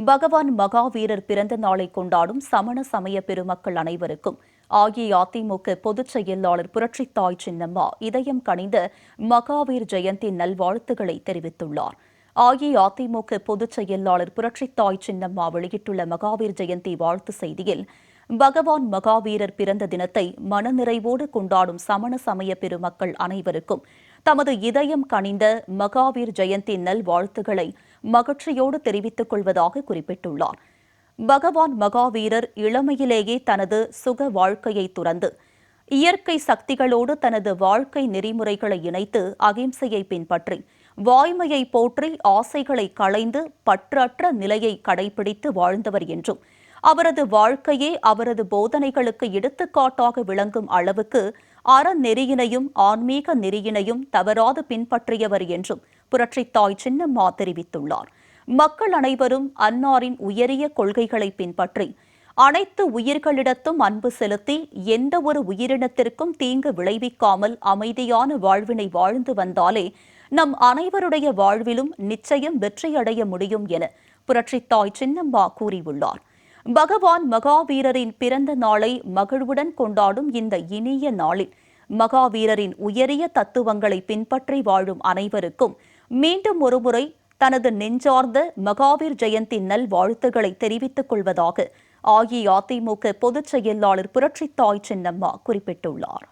பகவான் மகாவீரர் பிறந்த நாளை கொண்டாடும் சமண சமய பெருமக்கள் அனைவருக்கும் அஇஅதிமுக பொதுச் செயலாளர் புரட்சித்தாய் சின்னம்மா இதயம் கணிந்த மகாவீர் ஜெயந்தி நல்வாழ்த்துக்களை தெரிவித்துள்ளார். அஇஅதிமுக பொதுச் செயலாளர் புரட்சித்தாய் சின்னம்மா வெளியிட்டுள்ள மகாவீர் ஜெயந்தி வாழ்த்து செய்தியில் பகவான் மகாவீரர் பிறந்த தினத்தை மனநிறைவோடு கொண்டாடும் சமண சமய பெருமக்கள் அனைவருக்கும் தமது இதயம் கணிந்த மகாவீர் ஜெயந்தி நல்வாழ்த்துக்களை மகிழ்ச்சியோடு தெரிவித்துக் கொள்வதாக குறிப்பிட்டுள்ளார். பகவான் மகாவீரர் இளமையிலேயே தனது சுக வாழ்க்கையை துறந்து இயற்கை சக்திகளோடு தனது வாழ்க்கை நெறிமுறைகளை இணைத்து அகிம்சையை பின்பற்றி வாய்மையை போற்றி ஆசைகளை களைந்து பற்றற்ற நிலையை கடைபிடித்து வாழ்ந்தவர் என்றும் அவரது வாழ்க்கையே அவரது போதனைகளுக்கு எடுத்துக்காட்டாக விளங்கும் அளவுக்கு அறநெறியினையும் ஆன்மீக நெறியினையும் தவறாது பின்பற்றியவர் என்றும் புரட்சித்தாய் சின்னம்மா தெரிவித்துள்ளார். மக்கள் அனைவரும் அன்னாரின் உயரிய கொள்கைகளை பின்பற்றி அனைத்து உயிர்களிடத்தும் அன்பு செலுத்தி எந்த ஒரு உயிரினத்திற்கும் தீங்கு விளைவிக்காமல் அமைதியான வாழ்வினை வாழ்ந்து வந்தாலே நம் அனைவருடைய வாழ்விலும் நிச்சயம் வெற்றியடைய முடியும் என புரட்சித்தாய் சின்னம்மா கூறியுள்ளார். பகவான் மகாவீரரின் பிறந்த நாளை மகிழ்வுடன் கொண்டாடும் இந்த இனிய நாளில் மகாவீரரின் உயரிய தத்துவங்களை பின்பற்றி வாழும் அனைவருக்கும் மீண்டும் ஒருமுறை தனது நெஞ்சார்ந்த மகாவீர் ஜெயந்தி நல்வாழ்த்துக்களை தெரிவித்துக் கொள்வதாக அஇஅதிமுக பொதுச் செயலாளர் புரட்சித்தாய் சின்னம்மா குறிப்பிட்டுள்ளார்.